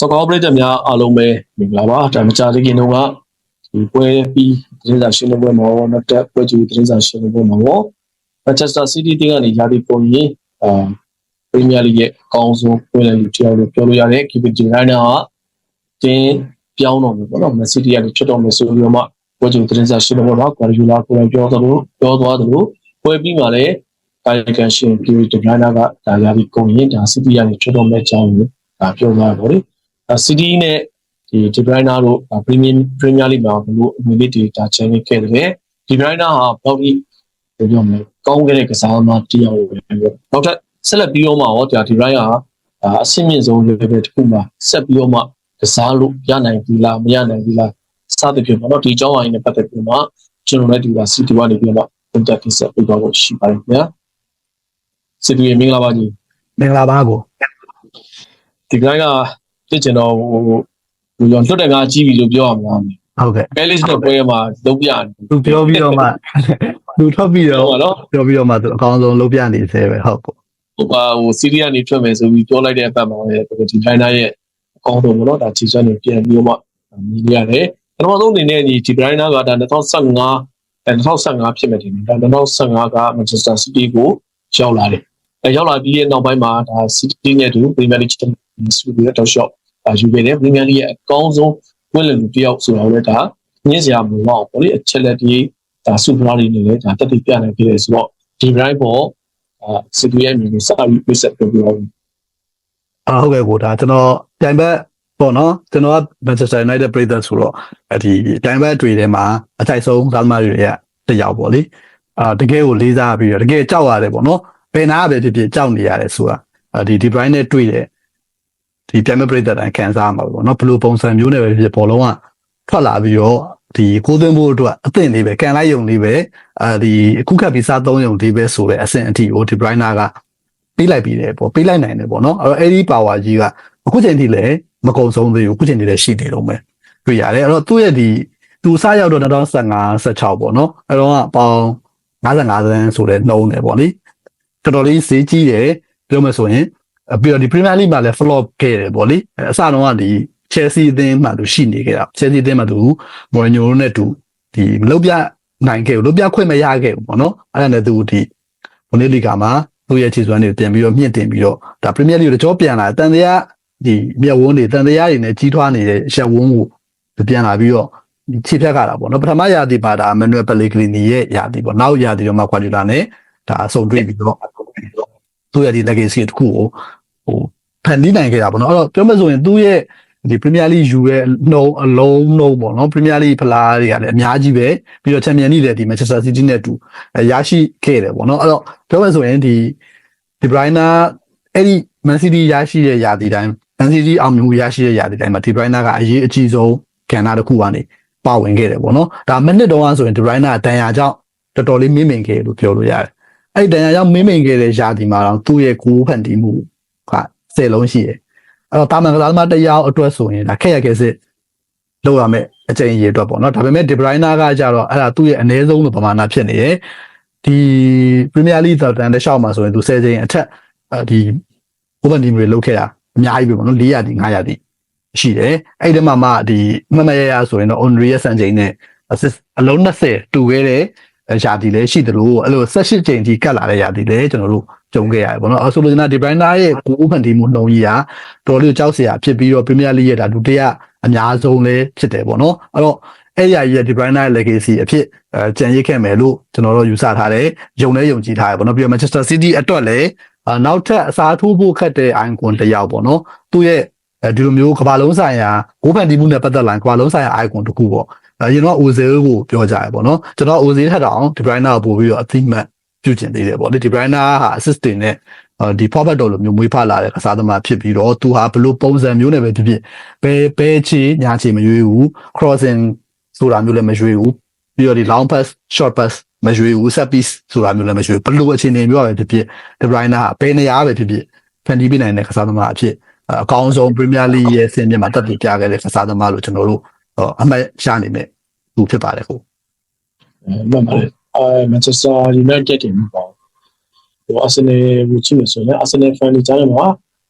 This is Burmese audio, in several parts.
စကောပရိသတ်များအားလုံးပဲမင်္ဂလာပါဒါမကြသေးခင်တော့ကဒီပွဲပြီးသတင်းစာရှင်းလင်းပွဲမှာရောနောက်တက်ပွဲကြည့်သတင်းစာရှင်းလင်းပွဲမှာရော Manchester City တင်းကနေရာသီပုံရင်အာပရီးမီးယားလိရဲ့အကောင်းဆုံးပွဲလေလူတယောက်လို့ပြောလို့ရတယ် Kevin De Bruyne ကတင်းပြောင်းတော့မယ်ပေါ့နော် Man City ကနေချွတ်တော့မယ်ဆိုပြီးတော့မှပွဲကြည့်သတင်းစာရှင်းလင်းပွဲမှာ Guardiola ကိုယ်တိုင်ပြောသလိုပြောသွားသလိုပွဲပြီးမှလည်းကာယကံရှင် Kevin De Bruyne ကဒါရာသီကုန်ရင်ဒါ City ကနေချွတ်တော့မယ်အကြောင်းကိုဒါပြောသွားတယ်ပေါ့လေ စီတီနဲ့ဒီဒီဘရိုင်းနာတို့ပရီးမီပရီးမီးယားလိမှာဘလို့အမြင့်လေးတွေဒါချန်နေခဲ့တယ်ဒီဘရိုင်းနာဟာဘောက်ကြီးပြောပြမယ်ကောင်းခဲ့တဲ့ကစားသမားတစ်ယောက်ပဲနောက်ထပ်ဆက်လက်ပြီးတော့မှဟောဒါဒီဘရိုင်းဟာအဆင့်မြင့်ဆုံး level တစ်ခုမှာဆက်ပြီးတော့မှကစားလို့ရနိုင်ပြီလားမရနိုင်ပြီလားစသဖြင့်ပေါ့နော်ဒီအကြောင်းအရာနဲ့ပတ်သက်ပြီးမှကျွန်တော်လည်းဒီကစီတီကနေပြီးတော့ပုံတက်ကိစ္စပြသွားဖို့ရှိပါတယ်ခင်ဗျာစီတီမင်္ဂလာပါကြီးမင်္ဂလာပါကိုဒီဘရိုင်းက ဖြစ်ကျင်တော့ဟိုဟိုလွတ်တဲ့ငါကြီးပြီလို့ပြောရမှာဟုတ်ကဲ့ပဲလစ်တော့ပွဲမှာလုံးပြတယ်သူပြောပြီးတော့မှသူထွက်ပြီးတော့ဟုတ်ပါတော့ပြောပြီးတော့မှသူအကောင်းဆုံးလုပ်ပြနေသေးပဲဟုတ်ကိုဟိုပါဟိုစီးရီးယားနေထွက်မယ်ဆိုပြီးပြောလိုက်တဲ့အပတ်မှာလည်းဒီဒိုင်နာရဲ့အကောင်းဆုံးပေါ့နော်ဒါခြေစွမ်းနေပြန်ပြီးတော့မှမြင်ရတယ်ပထမဆုံးအနေနဲ့ဒီဒီဒိုင်နာကဒါ2015အဲ2015ဖြစ်မယ်ဒီဒါ2015က Manchester City ကိုရောက်လာတယ်အဲရောက်လာပြီးရဲ့နောက်ပိုင်းမှာဒါ City နဲ့တူ Premier League စုပြီးတော့ shot ယူခဲ့တယ် Premier League ရဲ့အကောင်းဆုံးဝင်လည်လူတစ်ယောက်ဆိုတော့လည်းဒါညစ်စရာမလိုတော့ဘူးလေအချက်လက်ဒီဒါစူပရာတွေနဲ့လည်းဒါတက်တည်ပြနိုင်ခဲ့တယ်ဆိုတော့ဒီ right ပေါ်အာစစ်တီရဲ့မြင်ကိုစပြီးပြဆက်ပြောပြအောင်အာဟုတ်ကဲ့ကိုဒါကျွန်တော်ပြိုင်ဘက်ပေါ့နော်ကျွန်တော်က Manchester United ပြည်သက်ဆိုတော့ဒီပြိုင်ဘက်တွေထဲမှာအထိုက်ဆုံးသားသမားတွေကတစ်ယောက်ပေါ့လေအာတကယ်ကိုလေးစားပြီးတော့တကယ်ကြောက်ရတယ်ပေါ့နော်ဘယ်နာပဲဖြစ်ဖြစ်ကြောက်နေရတယ်ဆိုတာဒီဒီ Brian နဲ့တွေ့တယ် ဒီပြိုင်ဘက်ပြည်သက်တိုင်းခံစားမှာပေါ့နော်ဘယ်လိုပုံစံမျိုးနဲ့ပဲဖြစ်ဘောလုံးကထွက်လာပြီးတော့ဒီကိုသွင်းဖို့အတွက်အသင့်လေးပဲကန်လိုက်ယုံလေးပဲအာဒီအခုခက်ပြီးစားသုံးယုံလေးပဲဆိုတဲ့အဆင့်အထိကိုဒီ Brian ကပေးလိုက်ပြီးတယ်ပေါ့ပေးလိုက်နိုင်တယ်ပေါ့နော်အဲ့တော့အဲ့ဒီ power ကြီးကအခုချိန်ထိလည်းမကုံဆုံးသေးဘူးအခုချိန်ထိလည်းရှိနေတော့မယ်တွေ့ရတယ်အဲ့တော့သူ့ရဲ့ဒီသူစရောက်တော့2015 16ပေါ့နော်အဲ့တော့အပေါင်း55သန်းဆိုတဲ့နှုံးတယ်ပေါ့လေတော်တော်လေးဈေးကြီးတယ်ပြောမယ်ဆိုရင် ပြီးတော့ဒီ Premier League မှာလည်း flop ခဲ့တယ်ပေါ့လေအစတော့ကဒီ Chelsea အသင်းမှာသူရှိနေခဲ့တာ Chelsea အသင်းမှာသူ Mourinho နဲ့တူဒီမလုပ်ပြနိုင်ခဲ့ဘူးလုပ်ပြခွင့်မရခဲ့ဘူးပေါ့နော်အဲ့ဒါနဲ့သူဒီ Bundesliga မှာသူ့ရဲ့ခြေစွမ်းတွေပြန်ပြီးတော့မြင့်တင်ပြီးတော့ဒါ Premier League ကိုကြောပြန်လာတန်တရားဒီမြက်ဝန်းတွေတန်တရားတွေနဲ့ကြီးထွားနေတဲ့ရှက်ဝန်းကိုပြန်လာပြီးတော့ခြေဖြတ်ကြတာပေါ့နော်ပထမရာသီပါဒါ Manuel Pellegrini ရဲ့ရာသီပေါ့နောက်ရာသီတော့မှ Guardiola နဲ့ဒါအဆုံတွေ့ပြီးတော့သူ့ရဲ့ဒီ legacy တစ်ခုကို ဟိုဖန်တီးနိုင်ခဲ့တာပေါ့နော်အဲ့တော့ပြောမှဆိုရင်သူ့ရဲ့ဒီ Premier League ယူရဲ့နှုံအလုံးနှုံပေါ့နော် Premier League ဖလားတွေကလည်းအများကြီးပဲပြီးတော့ Champions League လည်းဒီ Manchester City နဲ့တူရရှိခဲ့တယ်ပေါ့နော်အဲ့တော့ပြောမှဆိုရင်ဒီဒီ Brian အဲ့ဒီ Man City ရရှိတဲ့ရာသီတိုင်း Man City အောင်မြင်မှုရရှိတဲ့ရာသီတိုင်းမှာဒီ Brian ကအရေးအကြီးဆုံးကဏ္ဍတစ်ခုကနေပါဝင်ခဲ့တယ်ပေါ့နော်ဒါမိနစ်တုန်းကဆိုရင်ဒီ Brian တန်ရာကြောင့်တော်တော်လေးမင်းမင်ခဲ့လို့ပြောလို့ရတယ်အဲ့ဒီတန်ရာကြောင့်မင်းမင်ခဲ့တဲ့ရာသီမှာတော့သူ့ရဲ့ကိုယ်ဖန်တီးမှု က10လုံးရှိတယ်အဲ့တော့တာမန်ကစားသမားတစ်ယောက်အတွက်ဆိုရင်ဒါခက်ရခဲစစ်လောက်ရမယ်အချိန်ကြီးအတွက်ပေါ့နော်ဒါပေမဲ့ဒီဘရိုင်းနာကကြတော့အဲ့ဒါသူ့ရဲ့အနည်းဆုံးပမာဏဖြစ်နေတယ်ဒီပရီးမီးယားလိတန်တဲ့ရှောက်မှာဆိုရင်သူ10ချိန်အထက်ဒီဘိုးဘန်ဒီမတွေလောက်ခဲ့တာအများကြီးပဲပေါ့နော်400တိ500တိရှိတယ်အဲ့ဒီမှာမှဒီမမရရဆိုရင်တော့ Onry ရဲ့စံချိန်နဲ့ assist အလုံး20တူခဲ့တဲ့ ရာသီလည်းရှိတယ်လို့အဲ့လို18ချိန်ထိကတ်လာတဲ့ရာသီလည်းကျွန်တော်တို့ကြုံခဲ့ရတယ်ပေါ့နော်ဆိုလိုချင်တာဒီဘရိုင်းနာရဲ့ကိုဖန်တီမှုနှုံကြီးကတော်လေးကြောက်စရာဖြစ်ပြီးတော့ပရီးမီးယားလိရဲ့ဒါဒုတိယအများဆုံးလည်းဖြစ်တယ်ပေါ့နော်အဲ့တော့အဲ့ဒီအရာကြီးရဲ့ဒီဘရိုင်းနာရဲ့ legacy အဖြစ်အဲကြံရစ်ခဲ့မယ်လို့ကျွန်တော်တို့ယူဆထားတယ်ယုံလဲယုံကြည်ထားတယ်ပေါ့နော်ပြီးတော့ Manchester City အတွက်လည်းနောက်ထပ်အစားထိုးဖို့ခက်တဲ့ icon တစ်ယောက်ပေါ့နော်သူ့ရဲ့ဒီလိုမျိုးကမ္ဘာလုံးဆိုင်ရာကိုဖန်တီမှုနဲ့ပတ်သက်လာကမ္ဘာလုံးဆိုင်ရာ icon တစ်ခုပေါ့ အရင်တော့ Ozil ကိုပြောကြရပေါ့နော်ကျွန်တော် Ozil ထက်တောင်ဒီ Bruyne ကိုပို့ပြီးတော့အသိမှတ်ပြုကျင်သေးတယ်ပေါ့လေဒီ Bruyne ဟာ assistant နဲ့ဒီ forward တော်လိုမျိုးမွေးဖလာတဲ့ကစားသမားဖြစ်ပြီးတော့သူဟာဘလို့ပုံစံမျိုးနဲ့ပဲဖြစ်ဖြစ်ဘဲဘဲချီညာချီမရွေးဘူး crossing ဆိုတာမျိုးလည်းမရွေးဘူးပြီးတော့ဒီ long pass short pass မရွေးဘူး set piece ဆိုတာမျိုးလည်းမရွေးဘူးဘလို့အခြေအနေမျိုးပဲဖြစ်ဖြစ်ဒီ Bruyne ဟာဘယ်နေရာပဲဖြစ်ဖြစ်ဖန်တီးပြနိုင်တဲ့ကစားသမားအဖြစ်အကောင်းဆုံး Premier League ရဲ့ဆင်မြင့်မှာတက်တည်ပြခဲ့တဲ့ကစားသမားလို့ကျွန်တော်တို့ အမှတ်ရနိုင်တဲ့သူဖြစ်ပါတယ်ကိုမှန်ပါတယ်အဲ Manchester United တင်ပေါ့ဟို Arsenal ကိုကြည့်လို့ဆိုရင် Arsenal fan တွေကြားထဲမှာ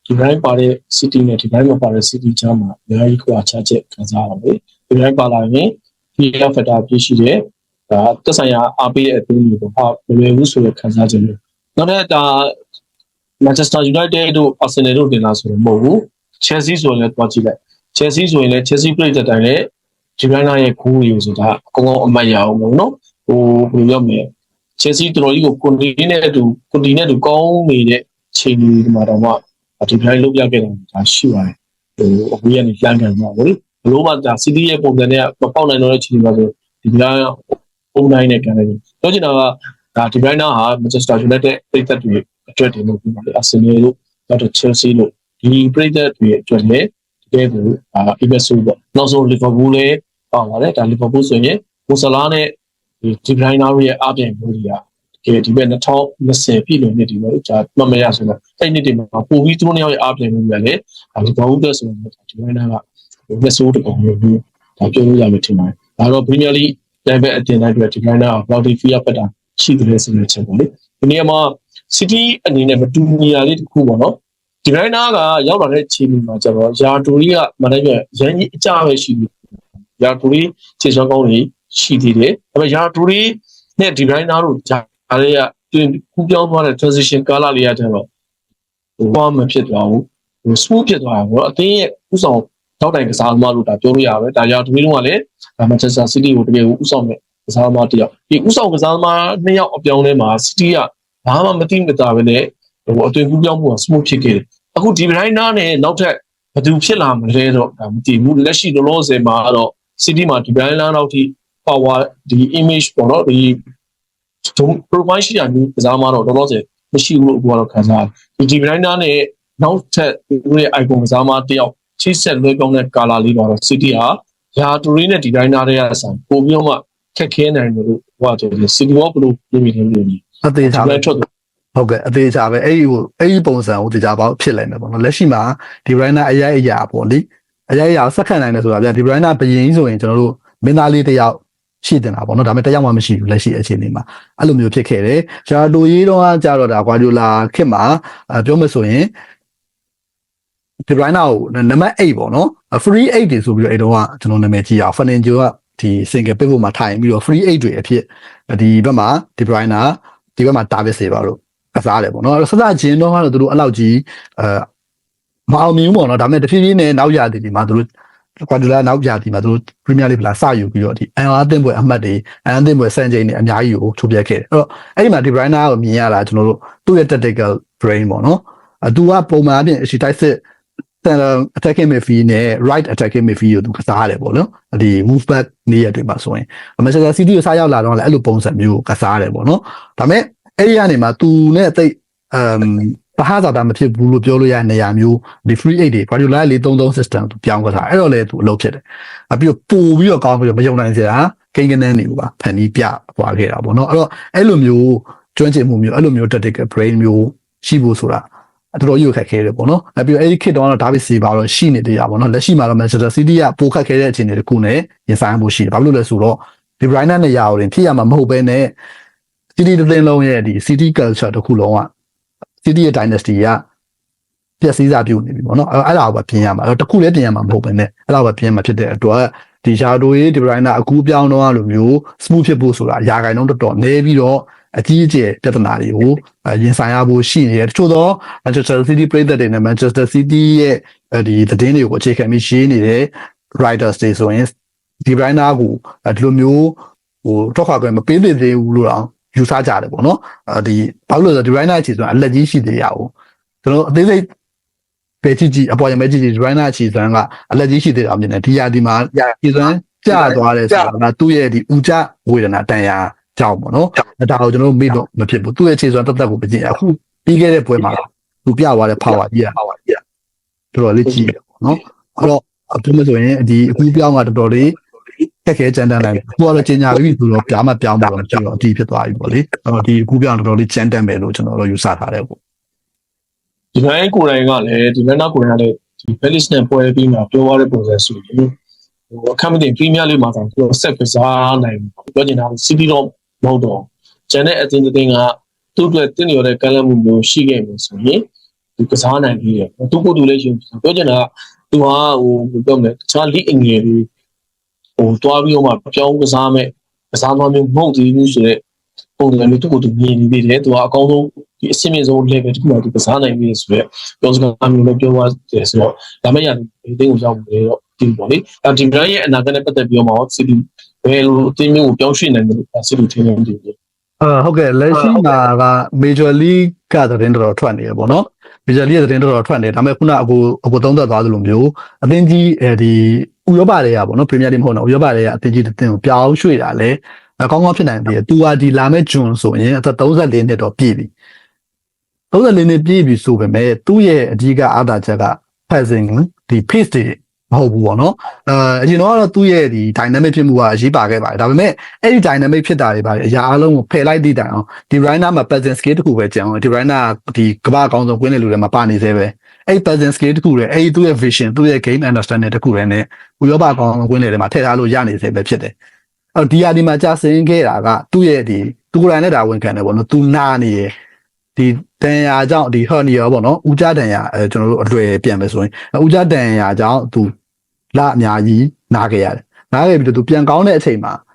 ဒီဒီတိုင်းပါတဲ့ city နဲ့ဒီတိုင်းမပါတဲ့ city ချမ်းမှာအများကြီးကွာခြားချက်ခံစားရပါတယ်ဒီတိုင်းပါလာရင်ဒီ factor ပြည့်ရှိတဲ့ဒါသက်ဆိုင်ရာအားပေးတဲ့အသင်းတွေကိုဟာမလွယ်ဘူးဆိုတဲ့ခံစားချက်မျိုးနောက်ထပ်ဒါ Manchester United တို့ Arsenal တို့တင်လာဆိုရင်မဟုတ်ဘူး Chelsea ဆိုရင်လည်းတွားကြည့်လိုက် Chelsea ဆိုရင်လည်း Chelsea ပြည်သက်တိုင်းလည်းဂျီဘရနာရဲ့ဂိုးတွေကိုဆိုတာအကောင်အမတ်ရအောင်လို့နော်ဟိုဘယ်လိုပြောမလဲ Chelsea တော်တော်ကြီးကိုကွန်တီနဲ့အတူကွန်တီနဲ့အတူကောင်းနေတဲ့ချိန်ဒီမှာတော့မှဒီဘရိုင်းလုပ်ပြခဲ့တာဒါရှိပါတယ်ဟိုအခုရနေပြန်ကန်သွားတယ်ဘလို့မှဒါ City ရဲ့ပုံစံနဲ့မပေါက်နိုင်တော့တဲ့ချိန်မှာဆိုဒီဘရိုင်းပုံတိုင်းနဲ့ကန်တယ်ပြောချင်တာကဒါဒီဘရိုင်းနာဟာ Manchester United ပြည်သက်တွေအတွက်တင်လို့ပြီးပါတယ် Arsenal တို့နောက်တော့ Chelsea တို့ဒီပြည်သက်တွေအတွက်လည်း တကယ်ကိုအာ event ဆိုပေါ့နောက်ဆုံး Liverpool လည်းပါပါတယ်ဒါ Liverpool ဆိုရင်မိုဆလာနဲ့ဒီဒီဘရိုင်းနာရဲ့အပြင်မျိုးတွေကတကယ်ဒီဘက်2020ပြည်လို့နှစ်ဒီပေါ့ဒါမှတ်မရဆိုတော့အဲ့နှစ်တွေမှာပိုပြီးသူတို့နှစ်ယောက်ရဲ့အပြင်မျိုးတွေကလည်းဒါ Liverpool တက်ဆိုရင်ဒီဘရိုင်းနာကလက်ဆိုးတကောင်မျိုးဒါပြောလို့ရမယ်ထင်ပါတယ်ဒါတော့ Premier League level အတင်တိုင်းအတွက်ဒီဘရိုင်းနာက Rowdy Fear ဖက်တာရှိတယ်ဆိုတဲ့ချက်ပေါ့လေဒီနေရာမှာ City အနေနဲ့မတူညီတာလေးတစ်ခုပေါ့နော် ဒီဘရိုင်းနာကရောက်လာတဲ့ချိန်မှာကျတော့ယာတူရီကမန်နေဂျာရန်ကြီးအကြပဲရှိတယ်ယာတူရီခြေစွမ်းကောင်းတွေရှိသေးတယ်ဒါပေမဲ့ယာတူရီနဲ့ဒီဘရိုင်းနာတို့ဂျာလေးကပြင်ကူပြောင်းသွားတဲ့ transition ကာလလေးရတဲ့တော့ဟိုဘာမှဖြစ်သွားဘူးဟို smooth ဖြစ်သွားတာပေါ့အသင်းရဲ့ဥဆောင်တောက်တိုင်ကစားသမားလို့ဒါပြောလို့ရပါတယ်ဒါယာတူရီတို့ကလည်းဒါ Manchester City ကိုတကယ်ကိုဥဆောင်တဲ့ကစားသမားတစ်ယောက်ဒီဥဆောင်ကစားသမားနှစ်ယောက်အပြောင်းလဲမှာ City ကဘာမှမသိမသာပဲနဲ့ ဟိုအသွင်ကူးပြောင်းမှုက smooth ဖြစ်ခဲ့တယ်အခုဒီဘရိုင်းနာနဲ့နောက်ထပ်ဘယ်သူဖြစ်လာမလဲတော့ဒါမသိဘူးလက်ရှိလောလောဆယ်မှာတော့ City မှာဒီဘရိုင်းနာနောက်ထိ power ဒီ image ပေါ့နော်ဒီ profile ရှိတာမျိုးကစားမှာတော့လောလောဆယ်မရှိဘူးလို့အခုကတော့ခံစားရတယ်ဒီဒီဘရိုင်းနာနဲ့နောက်ထပ်သူရဲ့ icon ကစားမှာတယောက်ချိတ်ဆက်လွှဲကောင်းတဲ့ color လေးပါတော့ City ဟာယာတူရီနဲ့ဒီဘရိုင်းနာတွေကဆန်ပို့ပြီးတော့မှခက်ခဲနိုင်တယ်လို့ဟိုကတယ် City ဘောဘလို့လုပ်နေတယ်လို့ဒီအသေးချာပဲထွက်တယ် ဟုတ်ကဲ့အသေးချာပဲအဲ့ဒီကိုအဲ့ဒီပုံစံကိုတရားပေါက်ဖြစ်လိုက်မယ်ပေါ့နော်လက်ရှိမှာဒီ Briner အရိုက်အရာပေါ့လေအရိုက်အရာကိုစက္ကန့်နိုင်တယ်ဆိုတာဗျဒီ Briner ဘယင်းဆိုရင်ကျွန်တော်တို့မင်းသားလေးတစ်ယောက်ရှိတင်တာပေါ့နော်ဒါပေမဲ့တစ်ယောက်မှမရှိဘူးလက်ရှိအခြေအနေမှာအဲ့လိုမျိုးဖြစ်ခဲ့တယ်ဂျာတိုရေးတော့ကြတော့ဒါကွာဒီလာခစ်မှာအဲပြောမဆိုရင်ဒီ Briner ကိုနံပါတ်8ပေါ့နော် free 8တွေဆိုပြီးတော့အဲ့တော့ကကျွန်တော်နာမည်ကြည့်အောင် Fernando ကဒီ single pick ပေါ်မှာထိုင်ပြီးတော့ free 8တွေအဖြစ်ဒီဘက်မှာ De Bruyne ဒီဘက်မှာ David Silva တို့က စားတယ်ပေါ့နော်အဲ့တော့စစချင်းတော့ကတော့သူတို့အဲ့လောက်ကြီးအဲမအောင်မြင်ဘူးပေါ့နော်ဒါပေမဲ့တဖြည်းဖြည်းနဲ့နောက်ရသည်ဒီမှာသူတို့ကွာဒူလာနောက်ပြသည်မှာသူတို့ Premier League လာစယူပြီးတော့ဒီအန်အားအသင်းပွဲအမှတ်တွေအန်အားအသင်းပွဲစံချိန်တွေအများကြီးကိုချိုးပြခဲ့တယ်အဲ့တော့အဲ့ဒီမှာ De Bruyne ကိုမြင်ရတာကျွန်တော်တို့သူ့ရဲ့ tactical brain ပေါ့နော်အတူကပုံမှန်အပြင်အရှိတိုက်စစ် center attacking midfield နဲ့ right attacking midfield ကိုသူကစားရတယ်ပေါ့နော်ဒီ move back နေရာတွေမှာဆိုရင် Manchester City ကိုစားရောက်လာတော့လည်းအဲ့လိုပုံစံမျိုးကိုကစားရတယ်ပေါ့နော်ဒါပေမဲ့ အဲ့ဒီကနေမှသူနဲ့အသိအမ်ဘာဟာသာမဖြစ်ဘူးလို့ပြောလို့ရတဲ့နေရာမျိုးဒီ free aid တွေ Guardiola လေး33 system သူပြောင်းကြတာအဲ့တော့လေသူအလုပ်ဖြစ်တယ်အပြီးတော့ပို့ပြီးတော့ကောင်းပြီးတော့မယုံနိုင်စရာကိန်းကနန်းတွေကိုပါဖန်ပြီးပြသွားခဲ့တာပေါ့နော်အဲ့တော့အဲ့လိုမျိုးကျွမ်းကျင်မှုမျိုးအဲ့လိုမျိုး tactical brain မျိုးရှိဖို့ဆိုတာတော်တော်ကြီးကိုခက်ခဲတယ်ပေါ့နော်။အဲပြီးတော့အဲဒီခေတ်တုန်းကတော့ဒါဗစ်စီပါတော့ရှိနေတရားပေါ့နော်။လက်ရှိမှာတော့ Manchester City ကပိုခက်ခဲတဲ့အခြေအနေတစ်ခုနဲ့ရင်ဆိုင်မှုရှိတယ်။ဘာလို့လဲဆိုတော့ဒီ Bruyne နဲ့ရာကိုတင်ဖြစ်ရမှာမဟုတ်ဘဲနဲ့ City တစ်သင်းလုံးရဲ့ဒီ City culture တစ်ခုလုံးက City ရဲ့ dynasty ကပျက်စီးစာပြုနေပြီပေါ့နော်။အဲအဲ့ဒါကိုပဲပြင်ရမှာ။အဲ့တော့တစ်ခုလည်းပြင်ရမှာမဟုတ်ဘဲနဲ့အဲ့ဒါကိုပဲပြင်မှာဖြစ်တဲ့အတွက်ဒီရှာတိုရေးဒီဘရိုင်းနာအကူအပြောင်းတော့လိုမျိုး smooth ဖြစ်ဖို့ဆိုတာရာဂိုင်နှုန်းတော်တော်နည်းပြီးတော့အကြီးအကျယ်ပြဿနာတွေကိုရင်ဆိုင်ရဖို့ရှိနေတယ်တချို့တော့ Manchester City ပြည်သက်တွေနဲ့ Manchester City ရဲ့ဒီသတင်းတွေကိုအခြေခံပြီးရေးနေတဲ့ writers တွေဆိုရင်ဒီဘရိုင်းနာကိုဒီလိုမျိုးဟိုတော့ခွာခွင့်မပေးသေးသေးဘူးလို့တော့ ယူဆကြတယ်ပေါ့နော်ဒီဘာလို့လဲဆိုတော့ designer အခြေစွမ်းအလက်ကြီးရှိသေးရအောင်ကျွန်တော်အသေးစိတ်ပဲကြည့်ကြည့်အပေါ်ရမဲကြည့်ကြည့် designer အခြေစွမ်းကအလက်ကြီးရှိသေးတာမြင်တယ်ဒီရာဒီမှာရာအခြေစွမ်းကျသွားတယ်ဆိုတာကသူ့ရဲ့ဒီဥကြဝေဒနာတန်ရာကြောင့်ပေါ့နော်ဒါကိုကျွန်တော်မေ့တော့မဖြစ်ဘူးသူ့ရဲ့အခြေစွမ်းတက်တက်ကိုပြင်ကြည့်အခုပြီးခဲ့တဲ့ပွဲမှာသူပြသွားတဲ့ power ကြီးอ่ะတော်တော်လေးကြီးတယ်ပေါ့နော်အဲ့တော့အခုမှဆိုရင်ဒီအခုပြောင်းကတော်တော်လေး ခက်ခဲကြမ်းတမ်းလိုက်ကိုကတော့ကျင်ညာပြီဆိုတော့ပြားမပြောင်းဘူးတော့ကျွန်တော်အတီးဖြစ်သွားပြီပေါ့လေအဲ့တော့ဒီအခုပြောင်းတော်တော်လေးကြမ်းတမ်းပဲလို့ကျွန်တော်တို့ယူဆထားတယ်ပေါ့ဒီတိုင်းကိုယ်တိုင်ကလည်းဒီဘက်နောက်ကိုယ်တိုင်ကလည်းဒီ Palace နဲ့ပွဲပြီးမှပြောရတဲ့ပုံစံဆိုရင်ဟိုအခမ်းမတင် Premier League မှာတော့သူဆက်ကစားနိုင်ပြောချင်တာ City တော့မဟုတ်တော့ကျန်တဲ့အသင်းတစ်သင်းကသူ့အတွက်တင်းလျော်တဲ့ကမ်းလှမ်းမှုမျိုးရှိခဲ့မယ်ဆိုရင်သူကစားနိုင်ပြီးတယ်သူကိုယ်တူလည်းရှင်ပြောချင်တာကသူဟာဟိုဘယ်ပြောမလဲတခြား league အငယ်တွေ ဟိုတွားပြီးတော့မှပြောင်းကစားမဲ့ကစားသမားမျိုးမဟုတ်သေးဘူးဆိုတော့ပုံစံမျိုးသူ့ကိုယ်သူမြင်နေသေးတယ်သူကအကောင်းဆုံးဒီအဆင့်မြင့်ဆုံး level တစ်ခုမှာသူကစားနိုင်ပြီးဆိုတော့ပြောစကားမျိုးလည်းပြောသွားတယ်ဆိုတော့ဒါမဲ့ရဒီတင်းကိုရောက်နေတော့ဒီပေါ့လေအဲဒီဘရန်ရဲ့အနာဂတ်နဲ့ပတ်သက်ပြီးတော့မှစီတီဘယ်လိုအတင်းမျိုးကိုပြောင်းရွှေ့နိုင်တယ်လို့စီတီထင်နေတယ်အာဟုတ်ကဲ့လက်ရှိမှာက Major League ကသတင်းတော်တော်ထွက်နေရပေါ့နော် Major League ကသတင်းတော်တော်ထွက်နေဒါပေမဲ့ခုနအကိုအကိုသုံးသက်သွားသလိုမျိုးအသင်းကြီးအဲဒီ ဥရောပတွေကပေါ့နော် Premier League မဟုတ်တော့ဥရောပတွေကအသင်းကြီးတစ်သင်းကိုပြောင်းရွှေ့တာလဲအကောင်းကောင်းဖြစ်နိုင်တယ်သူကဒီလာမဲ့ဂျွန်ဆိုရင်အသက်34နှစ်တော့ပြည့်ပြီ34နှစ်ပြည့်ပြီဆိုပေမဲ့သူ့ရဲ့အဓိကအားသာချက်က passing ဒီ pace တွေမဟုတ်ဘူးပေါ့နော်အဲအရင်တော့သူ့ရဲ့ဒီ dynamic ဖြစ်မှုကအရေးပါခဲ့ပါတယ်ဒါပေမဲ့အဲ့ဒီ dynamic ဖြစ်တာတွေပါအရာအလုံးကိုဖယ်လိုက်သည့်တိုင်အောင်ဒီ Rhino မှာ present scale တခုပဲကြံအောင်ဒီ Rhino ဒီကမ္ဘာအကောင်းဆုံးကွင်းတဲ့လူတွေမှာပါနေသေးပဲ အဲ့ present scale တခုတွေအဲ့ဒီသူ့ရဲ့ vision သူ့ရဲ့ game understanding တခုတွေနဲ့ဥရောပအကောင်းဆုံးကွင်းတွေမှာထည့်ထားလို့ရနေသေးပဲဖြစ်တယ်အဲ့ဒီဟာဒီမှာကြာစင်ခဲ့တာကသူ့ရဲ့ဒီသူကိုယ်တိုင်နဲ့ဒါဝန်ခံတယ်ပေါ့နော်သူနာနေရဒီတန်ရာကြောင့်ဒီ hernia ပေါ့နော်ဦးကြတန်ရာအဲကျွန်တော်တို့အလွယ်ပြန်ပဲဆိုရင်ဦးကြတန်ရာကြောင့်သူလအများကြီးနားခဲ့ရတယ်နားခဲ့ပြီးတော့သူပြန်ကောင်းတဲ့အချိန်မှာအ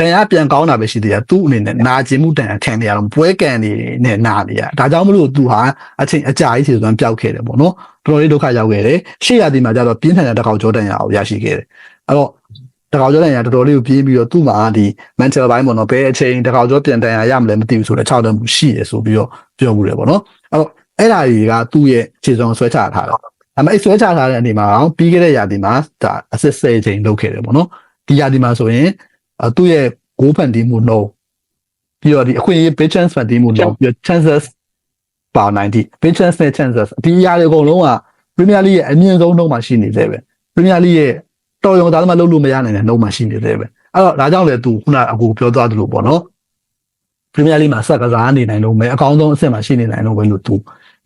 တန်ရပြန်ကောင်းတာပဲရှိသေးတယ်သူ့အနေနဲ့နာကျင်မှုတန်ခံနေရတော့ပွဲကန်နေနဲ့နာနေရဒါကြောင့်မလို့သူဟာအချိန်အကြာကြီးစီစွမ်းပျောက်ခဲ့တယ်ပေါ့နော်တော်တော်လေးဒုက္ခရောက်ခဲ့တယ်ရှေ့ရသည်မှာကျတော့ပြင်းထန်တဲ့တကောက်ကြောတန်ရအောင်ရရှိခဲ့တယ်အဲ့တော့တကောက်ကြောတန်ရတော်တော်လေးကိုပြင်းပြီးတော့သူ့မှာဒီ mental ဘိုင်းပေါ့နော်ဘယ်အချိန်တကောက်ကြောပြန်တန်ရရမလဲမသိဘူးဆိုတော့6တန်းမှုရှိတယ်ဆိုပြီးတော့ပြောမှုတယ်ပေါ့နော်အဲ့တော့အဲ့ဓာတွေကသူ့ရဲ့ခြေစုံဆွဲချထားတာအမေဆွဲချထားတဲ့အနေမှာပြီးခဲ့တဲ့ရာသီမှာဒါအစစ်စေချိန်လုပ်ခဲ့တယ်ပေါ့နော်ဒီရာသီမှာဆိုရင် သူ့ရဲ့ကိုးဖန်တီးမှုနှုံးပြီးတော့ဒီအခွင့်အရေး big chance ဖန်တီးမှုနှုံးပြီးတော့ chances ပါ90 big chance နဲ့ chances ဒီအရာတွေအကုန်လုံးက Premier League ရဲ့အမြင့်ဆုံးနှုံးမှာရှိနေသေးပဲ Premier League ရဲ့တော်ရုံသားသမားလုပ်လို့မရနိုင်တဲ့နှုံးမှာရှိနေသေးပဲအဲ့တော့ဒါကြောင့်လေသူခုနအကူပြောသွားသလိုပေါ့နော် Premier League မှာဆက်ကစားနေနိုင်လို့မယ်အကောင်းဆုံးအဆင့်မှာရှိနေနိုင်လို့ပဲလို့သူ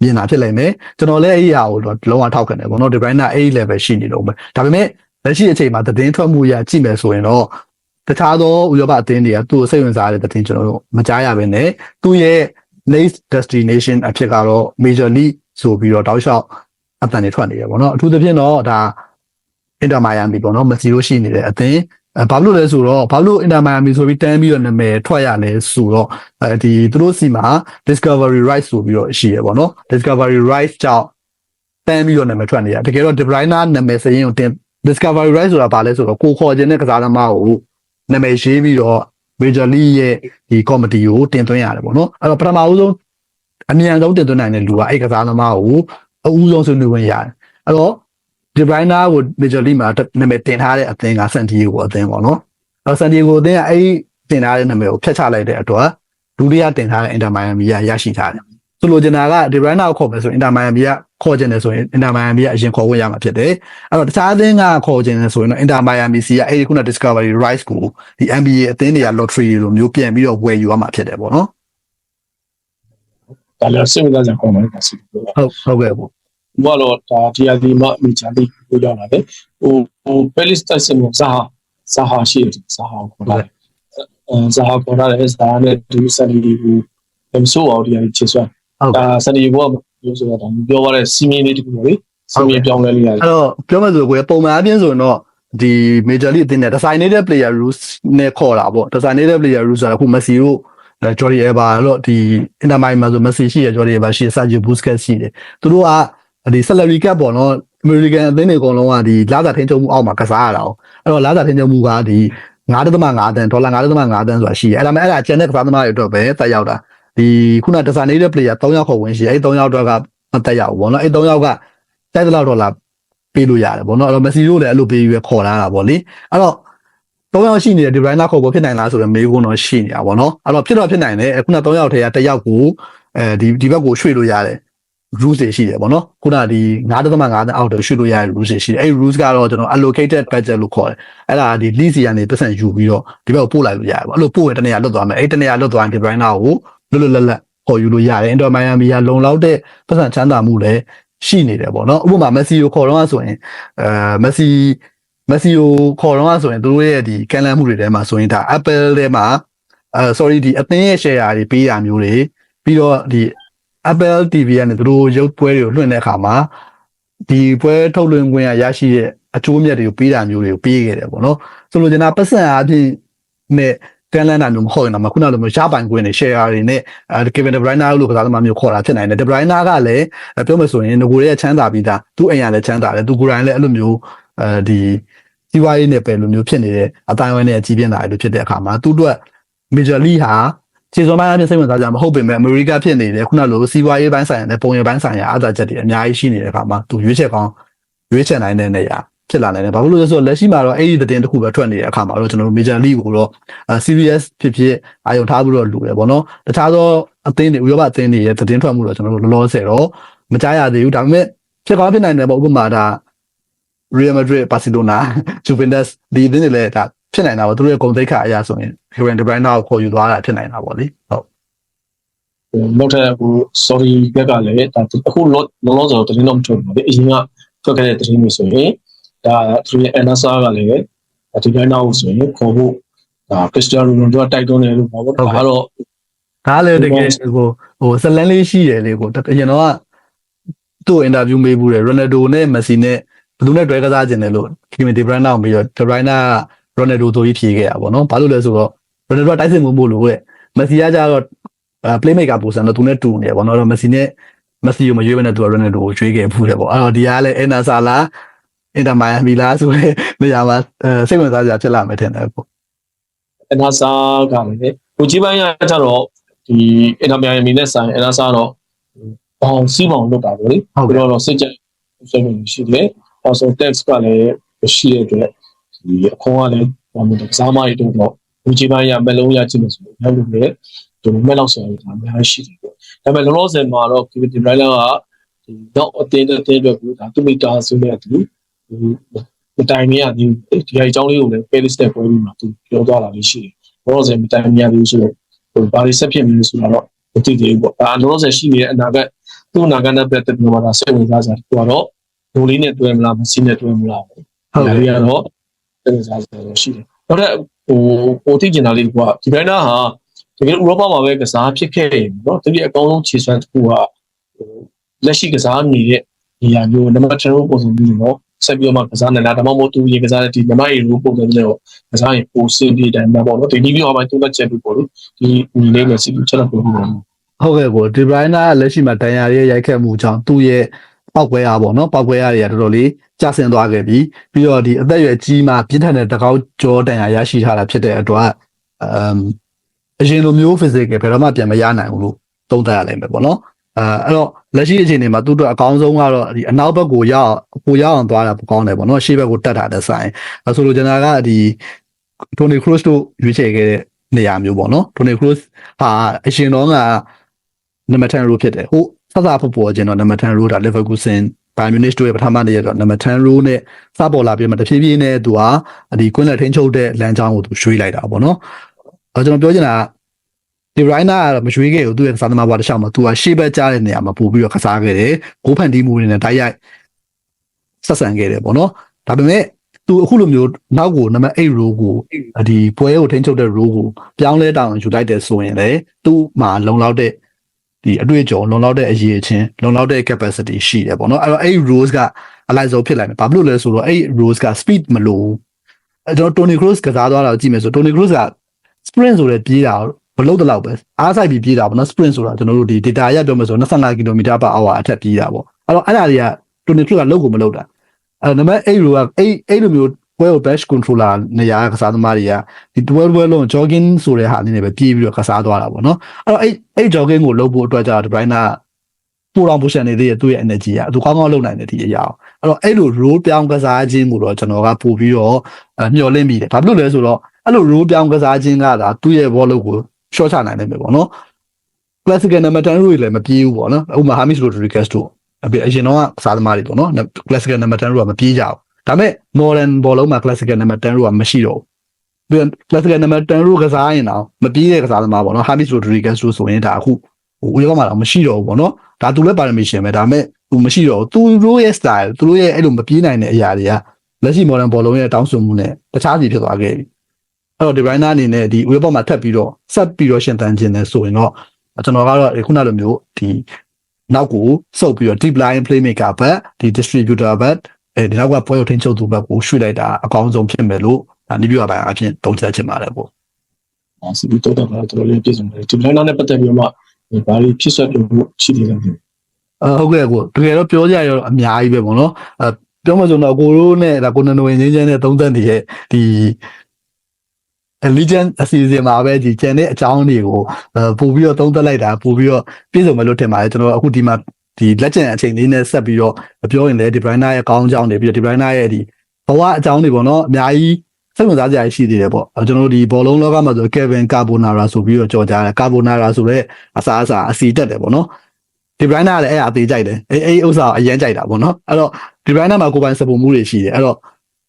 မြင်တာဖြစ်လိမ့်မယ်ကျွန်တော်လည်းအဲ့ဒီအရာကိုတော့လုံးဝထောက်ခံတယ်ပေါ့နော် De Bruyne အဲ့ဒီ level ရှိနေလို့ပဲဒါပေမဲ့လက်ရှိအချိန်မှာသတင်းထွက်မှုရကြည့်မယ်ဆိုရင်တော့ တခြားသောဥရောပအသင်းတွေကသူ့ကိုစိတ်ဝင်စားတဲ့သတင်းကျွန်တော်တို့မကြားရဘဲနဲ့သူ့ရဲ့ next destination အဖြစ်ကတော့ Major League ဆိုပြီးတော့တောက်လျှောက်အတန်တွေထွက်နေရပေါ့နော်အထူးသဖြင့်တော့ဒါ Inter Miami ပေါ့နော်မစီလို့ရှိနေတဲ့အသင်းအဲဘာလို့လဲဆိုတော့ဘာလို့ Inter Miami ဆိုပြီးတန်းပြီးတော့နာမည်ထွက်ရလဲဆိုတော့အဲဒီသူတို့စီမှာ Discovery Rights ဆိုပြီးတော့ရှိရပေါ့နော် Discovery Rights ကြောင့်တန်းပြီးတော့နာမည်ထွက်နေရတကယ်တော့ De Bruyne နာမည်စရင်ကိုတင် Discovery Rights ဆိုတာဘာလဲဆိုတော့ကိုခေါ်ခြင်းတဲ့ကစားသမားကို နာမည်ရေးပြီးတော့ Major League ရဲ့ဒီ committee ကိုတင်သွင်းရတယ်ပေါ့နော်အဲ့တော့ပထမဦးဆုံးအမြန်ဆုံးတင်သွင်းနိုင်တဲ့လူကအဲ့ကစားသမားကိုအဦးဆုံးဆွေးနွေးဝင်ရတယ်အဲ့တော့ De Bruyne ကို Major League မှာနာမည်တင်ထားတဲ့အသင်းက San Diego အသင်းပေါ့နော်အဲ့ San Diego အသင်းကအဲ့တင်ထားတဲ့နာမည်ကိုဖျက်ချလိုက်တဲ့အတွက်ဒုတိယတင်ထားတဲ့ Inter Miami ကရရှိထားတယ် ဆိုလိုချင်တာက De Bruyne ကိုခေါ်မယ်ဆိုရင် Inter Miami ကခေါ်ချင်တယ်ဆိုရင် Inter Miami ကအရင်ခေါ်ဝင်ရမှာဖြစ်တယ်အဲ့တော့တခြားအသင်းကခေါ်ချင်တယ်ဆိုရင်တော့ Inter Miami စီကအဲ့ဒီခုန Discovery Rights ကိုဒီ NBA အသင်းတွေက lottery လိုမျိုးပြန်ပြီးတော့ဝယ်ယူရမှာဖြစ်တယ်ပေါ့နော်ဒါလည်းစိတ်ဝင်စားစရာကောင်းတယ်ဒါစီတီပြောတာဟုတ်ဟုတ်ကဲ့ပေါ့ဘာလို့ဒါဒီအဒီမအမိချာလိကိုရောက်လာတယ်ဟိုဟိုပဲလစ်တိုက်စင်မှာဇာဟာဇာဟာရှိတယ်ဇာဟာခေါ်တာအဲဇာဟာခေါ်တာလည်းဇာဟာနဲ့ဒီစနီဒီကိုမဆိုးအောင်ဒီအချစ်ဆွမ်း ဟုတ်ကဲ့ဒါစနီဒီကပြောဆိုတာဒါပြောရတဲ့စီမင်းလေးတခုလေစီမင်းပြောင်းလဲလေးရတယ်အဲ့တော့ပြောမှဆိုကိုယ်ပုံမှန်အပြင်ဆိုရင်တော့ဒီ major league အသင်းနဲ့ designated player rules နဲ့ခေါ်တာပေါ့ designated player rules ဆိုတာခု Messi တို့ Jordi Alba တော့ဒီ Inter Miami မှာဆို Messi ရှိရ Jordi Alba ရှိရ Sergio Busquets ရှိတယ်သူတို့ကဒီ salary cap ပေါ့နော် American အသင်းတွေအကုန်လုံးကဒီလာစာထင်းချုံမှုအောက်မှာကစားရတာ哦အဲ့တော့လာစာထင်းချုံမှုကဒီ9.5တန်ဒေါ်လာ9.5တန်ဆိုတာရှိတယ်အဲ့ဒါမဲ့အဲ့ဒါကျန်တဲ့ကစားသမားတွေအတွက်ပဲတက်ရောက်တာ ဒီခုန designated player 3ယောက်ခေါ်ဝင်ရှိအဲ့3ယောက်တော့ကမတက်ရောက်ဘူးပေါ့နော်အဲ့3ယောက်ကတိုက်တဲ့လောက်ဒေါ်လာပေးလို့ရတယ်ဗောနော်အဲ့တော့မက်ဆီတို့လည်းအဲ့လိုပေးပြီးခေါ်လာတာဗောလေအဲ့တော့၃ယောက်ရှိနေတဲ့ဒီဘရိုင်းနာခေါ်ဖို့ဖြစ်နိုင်လားဆိုတော့မေးခွန်းတော့ရှိနေတာဗောနော်အဲ့တော့ဖြစ်တော့ဖြစ်နိုင်တယ်ခုန၃ယောက်ထဲကတစ်ယောက်ကိုအဲဒီဒီဘက်ကိုရွှေ့လို့ရတယ် rules တွေရှိတယ်ဗောနော်ခုနဒီ9.5တန်းအောက်တော့ရွှေ့လို့ရတဲ့ rules တွေရှိတယ်အဲ့ဒီ rules ကတော့ကျွန်တော် allocated budget လို့ခေါ်တယ်အဲ့ဒါဒီ lease ကနေပတ်စံယူပြီးတော့ဒီဘက်ကိုပို့လိုက်လို့ရတယ်ဗောအဲ့လိုပို့ရင်တနေရာလွတ်သွားမယ်အဲ့တနေရာလွတ်သွားရင်ဒီဘရိုင်းနာကို လွတ်လွတ်လပ်လပ်ခေါ်ယူလို့ရတယ်အင်ဒိုမိုင်ယာမီကလုံလောက်တဲ့ပတ်စံချမ်းသာမှုလည်းရှိနေတယ်ဗောနော်ဥပမာမက်ဆီကိုခေါ်တော့ဆိုရင်အဲမက်ဆီမက်ဆီကိုခေါ်တော့ဆိုရင်သူတို့ရဲ့ဒီကန်လန်းမှုတွေထဲမှာဆိုရင်ဒါ Apple ထဲမှာအဲ sorry ဒီအသင်းရဲ့ share တွေပေးတာမျိုးတွေပြီးတော့ဒီ Apple TV ကနေသူတို့ရုပ်ပွဲတွေကိုလွှင့်တဲ့အခါမှာဒီပွဲထုတ်လွှင့်ခွင့်ရရရှိတဲ့အကျိုးအမြတ်တွေကိုပေးတာမျိုးတွေကိုပေးခဲ့တယ်ပေါ့နော်ဆိုလိုချင်တာပတ်စံအပြင်နဲ့ တန်လန်တာမျိုးမဟုတ်ရင်တော့ခုနလိုမျိုးရှားပိုင်ခွင့်တွေ share တွေနဲ့အဲ Kevin De Bruyne လို့ကစားသမားမျိုးခေါ်တာဖြစ်နိုင်တယ် De Bruyne ကလည်းပြောမှဆိုရင်ငကိုရဲ့ချမ်းသာပြီးသားသူ့အိမ်ရလည်းချမ်းသာတယ်သူကိုယ်တိုင်လည်းအဲ့လိုမျိုးအဲဒီစီးပွားရေးနဲ့ပဲလိုမျိုးဖြစ်နေတဲ့အတိုင်းအဝိုင်းနဲ့အကြီးပြင်းလာတယ်လို့ဖြစ်တဲ့အခါမှာသူတို့ Major League ဟာခြေစွမ်းပိုင်းအပြင်စိတ်ဝင်စားကြမဟုတ်ပေမဲ့အမေရိကဖြစ်နေတယ်ခုနလိုစီးပွားရေးပိုင်းဆိုင်ရာနဲ့ပုံရပိုင်းဆိုင်ရာအားသာချက်တွေအများကြီးရှိနေတဲ့အခါမှာသူရွေးချယ်ကောင်းရွေးချယ်နိုင်တဲ့နေရာ ဖြစ်လာနိုင်တယ်။ဘာလို့လဲဆိုတော့လက်ရှိမှာတော့အဲ့ဒီသတင်းတစ်ခုပဲထွက်နေတဲ့အခါမှာတော့ကျွန်တော်တို့ Major League ကိုတော့ serious ဖြစ်ဖြစ်အာရုံထားပြီးတော့လူရပေါ့နော်။တခြားသောအသင်းတွေဥရောပအသင်းတွေရဲ့သတင်းထွက်မှုတော့ကျွန်တော်တို့လောလောဆယ်တော့မကြားရသေးဘူး။ဒါပေမဲ့ဖြစ်ကောင်းဖြစ်နိုင်တယ်ပေါ့ဥပမာဒါ Real Madrid Barcelona Juventus ဒီအသင်းတွေလည်းဒါဖြစ်နိုင်တာပေါ့သူတို့ရဲ့ဂုဏ်သိက္ခာအရာဆိုရင် Kevin De Bruyne ကိုခေါ်ယူသွားတာဖြစ်နိုင်တာပေါ့လေဟုတ်နောက်ထပ်ဟို sorry ဘက်ကလည်းဒါအခုလောလောလောဆယ်တင်းတော့မထုတ်ဘူးလေအရင်ကထွက်ခဲ့တဲ့တင်းမျိုးဆိုရင် ဒါသူရဲ့ NSA ကလည်းဒီတိုင်းနောက်ဆိုရင်ခေါ်ဖို့ဒါ Cristiano Ronaldo တိုက်တွန်းတယ်လို့ပြောတော့ဒါကတော့ဒါလည်းတကယ်ကိုဟိုဇလန်လေးရှိတယ်လေကိုအရင်တော့သူ့အင်တာဗျူးမေးဘူးတယ် Ronaldo နဲ့ Messi နဲ့ဘယ်သူနဲ့တွဲကစားခြင်းလဲလို့ Kevin De Bruyne ကိုပြီးတော့ De Bruyne က Ronaldo ဆိုပြီးဖြေခဲ့တာပေါ့နော်ဘာလို့လဲဆိုတော့ Ronaldo ကတိုက်စစ်မှုမို့လို့တဲ့ Messi ကကြတော့ playmaker ပုံစံတော့သူနဲ့တူနေတယ်ပေါ့နော်တော့ Messi နဲ့ Messi ကိုမရွေးဘဲနဲ့သူက Ronaldo ကိုရွေးခဲ့ဘူးတယ်ပေါ့အဲ့တော့ဒီကလည်း Enasa လား Inter Miami လားဆိုတဲ့နေရာမှာစိတ်ဝင်စားစရာဖြစ်လာမယ်ထင်တယ်ပေါ့ NSA ကလည်းကိုကြီးပိုင်းကကျတော့ဒီ Inter Miami နဲ့ဆိုင် NSA တော့ဘောင်စီးဘောင်လုပ်တာပေါ့လေဟုတ်ကဲ့ပြီးတော့စိတ်ကြစိတ်ဝင်ရှိတယ်။ also tax ကလည်းရှိတဲ့အတွက်ဒီအခေါ်ကလည်းဘာမှမကစားမရတော့တော့ဒီချိန်ပိုင်းရမလုံးရကြည့်လို့ဆိုတော့လည်းလည်းဒီမဲ့လောက်ဆိုရင်ဒါအများကြီးရှိတယ်ပေါ့။ဒါပေမဲ့လောလောဆယ်မှာတော့ဒီဒီဘရိုင်လာကဒီတော့အတင်းတဲ့တင်းအတွက်ကိုဒါသူမိတာဆိုတဲ့သူဒီ မတိုင်မရဒီဒီအကြောင်းလေးကိုလည်း Paris တက်ပွဲပြီးမှသူပြောသွားတာလေးရှိတယ်။လောလောဆယ်မတိုင်မရသေးဘူးဆိုတော့ဟိုဘာတွေဆက်ဖြစ်မလဲဆိုတာတော့မသိသေးဘူးပေါ့။ဒါလောလောဆယ်ရှိနေတဲ့အနာဂတ်သူ့အနာဂတ်နဲ့ပတ်သက်ပြီးတော့ဒါစိတ်ဝင်စားစရာသူကတော့ဒိုလေးနဲ့တွဲမလားမစီနဲ့တွဲမလားဟုတ်ဒါကဲ့လေးကတော့စိတ်ဝင်စားစရာရှိတယ်။နောက်ထပ်ဟိုပိုတိကျင်တာလေးကဒီဘက်နာဟာတကယ်ဥရောပမှာပဲကစားဖြစ်ခဲ့ရင်နော်တကယ်အကောင်းဆုံးခြေစွမ်းတစ်ခုကဟိုလက်ရှိကစားနေတဲ့နေရာမျိုးနံပါတ်10ပုံစံမျိုးနော် ဆက်ပြီးတော့မှကစားနေတာဒါမှမဟုတ်သူရေကစားတဲ့ဒီနံပါတ်8ပုံစံမျိုးတော့ကစားရင်ပိုစင်ဒီတိုင်းမှာပေါ့နော်ဒီနည်းပြီးတော့မှသူ့လက်ချက်ပြီးပေါ့လို့ဒီညီလေးနဲ့စီးပြီးချက်တော့ပြောပြီးတော့ဟုတ်ကဲ့ကိုဒီဘရိုင်းနာလက်ရှိမှာတန်ရာရဲ့ရိုက်ခတ်မှုကြောင့်သူ့ရဲ့ပောက်ကွဲရပေါ့နော်ပောက်ကွဲရတွေကတော်တော်လေးကျဆင်းသွားခဲ့ပြီပြီးတော့ဒီအသက်အရွယ်ကြီးမှပြင်းထန်တဲ့တကောက်ကြောတန်ရာရရှိထားတာဖြစ်တဲ့အတွက်အမ်အရင်လိုမျိုး physical ဘယ်တော့မှပြန်မရနိုင်ဘူးလို့သုံးသပ်ရလိမ့်မယ်ပေါ့နော် အဲအဲ့တော့လက်ရှိအခြေအနေမှာသူ့အတွက်အကောင်းဆုံးကတော့ဒီအနောက်ဘက်ကိုရောက်ကိုရောက်အောင်သွားတာပိုကောင်းတယ်ပေါ့နော်ရှေ့ဘက်ကိုတက်တာတဲ့ဆိုင်အဲဆိုလိုချင်တာကဒီ Tony Kroos တို့ရွေးချယ်ခဲ့တဲ့နေရာမျိုးပေါ့နော် Tony Kroos ဟာအရှင်တော့ကနံပါတ်10 row ဖြစ်တယ်ဟိုစသဖို့ပေါ်ခြင်းတော့နံပါတ်10 row ဒါ Leverkusen Bayern Munich တို့ရဲ့ပထမနေ့ရက်တော့နံပါတ်10 row နဲ့စပေါ်လာပြီးမှတဖြည်းဖြည်းနဲ့သူဟာဒီကွင်းလက်ထင်းချုပ်တဲ့လမ်းကြောင်းကိုသူရွှေ့လိုက်တာပေါ့နော်အဲကျွန်တော်ပြောချင်တာက ဒီရိုင်းနာကတော့မရွှေ့ခဲ့ဘူးသူ့ရဲ့ကစားသမားဘွားတစ်ချောင်းမှာသူကရှေ့ဘက်ကြားတဲ့နေရာမှာပို့ပြီးတော့ကစားခဲ့တယ်ဂိုးဖန်တီးမှုတွေနဲ့တိုက်ရိုက်ဆက်ဆံခဲ့တယ်ပေါ့နော်ဒါပေမဲ့သူအခုလိုမျိုးနောက်ကိုနံပါတ်8 row ကိုဒီပွဲကိုထိန်းချုပ်တဲ့ row ကိုပြောင်းလဲတောင်းယူလိုက်တယ်ဆိုရင်လေသူ့မှာလုံလောက်တဲ့ဒီအတွေ့အကြုံလုံလောက်တဲ့အရေးအချင်းလုံလောက်တဲ့ capacity ရှိတယ်ပေါ့နော်အဲ့တော့အဲ့ rows ကအလိုက်ဆုံးဖြစ်လိုက်မယ်ဘာဖြစ်လို့လဲဆိုတော့အဲ့ rows က speed မလို့အဲ့တော့ Tony Kroos ကစားသွားတာကိုကြည့်မယ်ဆို Tony Kroos က sprint ဆိုတဲ့ပြေးတာ မလုပ်တော့ပဲအားဆိုင်ပြီးပြေးတာပေါ့နော် sprint ဆိုတာကျွန်တော်တို့ဒီ data ရပြောမယ်ဆို25 km/h အထက်ပြေးတာပေါ့အဲ့တော့အဲ့ဒါတွေက Tony Kroos ကလုပ်ကိုမလုပ်တာအဲ့နံပါတ်8 row ကအဲ့အဲ့လိုမျိုးပွဲကို bash controller နေရာကစားသမားတွေကဒီ12 12လုံး jogging ဆိုတဲ့ဟာလေးနဲ့ပဲပြေးပြီးတော့ကစားသွားတာပေါ့နော်အဲ့တော့အဲ့အဲ့ jogging ကိုလုပ်ဖို့အတွက်ကြာ De Bruyne ကပိုတော် position နေသေးရဲ့သူ့ရဲ့ energy ကသူကောင်းကောင်းလုပ်နိုင်တယ်ဒီအရာအဲ့တော့အဲ့လို role ပြောင်းကစားခြင်းကိုတော့ကျွန်တော်ကပို့ပြီးတော့မျှော်လင့်မိတယ်ဘာဖြစ်လို့လဲဆိုတော့အဲ့လို role ပြောင်းကစားခြင်းကဒါသူ့ရဲ့ ball ကို short ချနိုင်နိုင်မယ်ပေါ့နော် classical number 10 role လည်းမပြေးဘူးပေါ့နော်ဥပမာ Hamis Rodriguez တို့အပြင်အရင်တော့ကစားသမားတွေပေါ့နော် classical number 10 role ကမပြေးကြဘူးဒါပေမဲ့ modern ball လုံးမှာ classical number 10 role ကမရှိတော့ဘူး classical number 10 role ကစားရင်တော့မပြေးတဲ့ကစားသမားပေါ့နော် Hamis Rodriguez တို့ဆိုရင်ဒါအခုဟိုဥရောပမှာတော့မရှိတော့ဘူးပေါ့နော်ဒါသူလည်း permission ပဲဒါပေမဲ့သူမရှိတော့ဘူးသူတို့ရဲ့ style သူတို့ရဲ့အဲ့လိုမပြေးနိုင်တဲ့အရာတွေကလက်ရှိ modern ball လုံးရဲ့တောင်းဆိုမှုနဲ့တခြားစီဖြစ်သွားခဲ့ပြီ အဲ့တော့ diviner အနေနဲ့ဒီဥရောပမှာထပ်ပြီးတော့ဆက်ပြီးတော့ရှင်သန်ခြင်းနဲ့ဆိုရင်တော့ကျွန်တော်ကတော့ခုနလိုမျိုးဒီနောက်ကိုစုပ်ပြီးတော့ deep line playmaker ဘက်ဒီ distributor ဘက်အဲဒီနောက်ကပွဲကိုထိန်းချုပ်သူဘက်ကိုရွှေ့လိုက်တာအကောင်းဆုံးဖြစ်မယ်လို့ဒါနေပြရပိုင်းအဖြစ်တုံ့ချက်ချင်ပါတယ်ပေါ့။စီပီတော့တော့တော်တော်လေးပြည့်စုံတယ်။ဒီလိုနောက်နဲ့ပတ်သက်ပြီးတော့မှဒီဘာတွေဖြစ်ဆွဲပြုလို့ရှိသေးလဲမသိဘူးအဟုတ်ကဲ့ကိုတကယ်တော့ပြောကြရတော့အများကြီးပဲပေါ့နော်အဲပြောမှဆိုတော့ကိုရိုးနဲ့ဒါကိုနနဝင်ချင်းချင်းနဲ့သုံးသက်နေတဲ့ဒီ Allegiant အစီအစဉ်မှာပဲဒီကျန်တဲ့အကြောင်းတွေကိုအဲပို့ပြီးတော့သုံးသက်လိုက်တာပို့ပြီးတော့ပြည့်စုံမယ်လို့ထင်ပါတယ်ကျွန်တော်အခုဒီမှာဒီလက်ကျန်အချိန်လေးနဲ့ဆက်ပြီးတော့ပြောရင်လည်း De Bruyne ရဲ့အကောင်းအကြောင်းတွေပြီးတော့ De Bruyne ရဲ့ဒီဘဝအကြောင်းတွေပေါ့နော်အများကြီးစိတ်ဝင်စားစရာရှိသေးတယ်ပေါ့အဲကျွန်တော်တို့ဒီဘောလုံးလောကမှာဆို Kevin Carbonara ဆိုပြီးတော့ကြော်ကြတယ် Carbonara ဆိုတဲ့အစားအစာအစီတက်တယ်ပေါ့နော်ဒီဘရိုင်းနာကလည်းအဲ့အသေးကြိုက်တယ်အဲ့အဲ့ဥစ္စာကိုအရင်ကြိုက်တာပေါ့နော်အဲ့တော့ဒီဘရိုင်းနာမှာကိုယ်ပိုင်စပုံမှုတွေရှိတယ်အဲ့တော့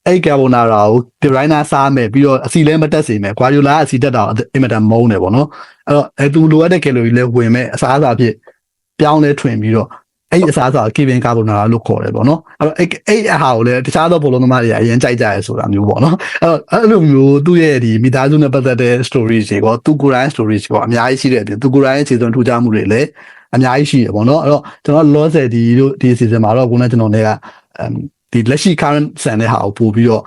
အဲ့ကာဗိုနာရာကိုဒီဘရိုင်းနာစားမယ်ပြီးတော့အစီလဲမတက်စေမယ်ဂွာဒီယိုလာအစီတက်တာအင်မတန်မုန်းတယ်ပေါ့နော်အဲ့တော့အဲ့သူလိုအပ်တဲ့ကယ်လိုရီလဲဝင်မဲ့အစားအစာဖြစ်ပြောင်းလဲထွင်ပြီးတော့အဲ့အစားအစာကီဗင်ကာဗိုနာရာလို့ခေါ်တယ်ပေါ့နော်အဲ့တော့အဲ့အဲ့အဟာကိုလည်းတခြားသောဘောလုံးသမားတွေကအရင်ကြိုက်ကြရဲဆိုတာမျိုးပေါ့နော်အဲ့တော့အဲ့လိုမျိုးသူ့ရဲ့ဒီမိသားစုနဲ့ပတ်သက်တဲ့ story တွေကသူကိုယ်တိုင် story တွေကအများကြီးရှိတဲ့အပြင်သူကိုယ်တိုင်အခြေသွင်းထူးခြားမှုတွေလည်းအများကြီးရှိရပေါ့နော်အဲ့တော့ကျွန်တော်လောဆယ်ဒီတို့ဒီ season မှာတော့ကိုယ်နဲ့ကျွန်တော်တွေက ဒီလက်ရှိ current ဆန်တဲ့ဟာကိုပို့ပြီးတော့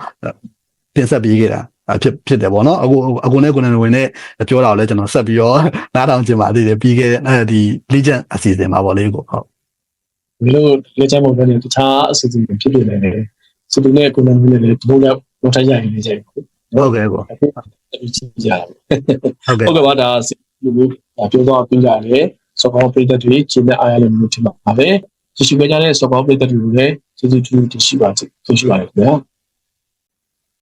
တင်ဆက်ပေးခဲ့တာဖြစ်ဖြစ်တယ်ပေါ့နော်အခုအခုနဲ့ကိုယ်နဲ့ဝင်နဲ့ပြောတာကိုလည်းကျွန်တော်ဆက်ပြီးတော့နားထောင်ကြပါသေးတယ်ပြီးခဲ့တဲ့ဒီ legend အစီအစဉ်မှာပေါ့လေကိုဟုတ်။ဒီလိုလက်ချမ်းမဟုတ်ဘဲနဲ့တခြားအစီအစဉ်တွေဖြစ်နေတယ်။စီပီနဲ့ကိုယ်နဲ့လည်းဒီလိုလည်းတော့ထိုင်ရရင်လည်းကြိုက်ဘူးဟုတ်ကဲ့ကို။အခုတကြည့်ကြရအောင်ဟုတ်ကဲ့ဟုတ်ကဲ့ပါဒါစီလူမျိုးပြောတော့ပြကြတယ်။စောကောင်းပြည်သက်တွေကျင်းတဲ့အားရလည်းမျိုးထင်ပါပါပဲ။ကြည့်ရှုကြတဲ့စောကောင်းပြည်သက်တွေကိုလည်း ကျေးဇူးတူတင်ရှိပါစေ။တင်ရှိပါရခင်ဗျာ။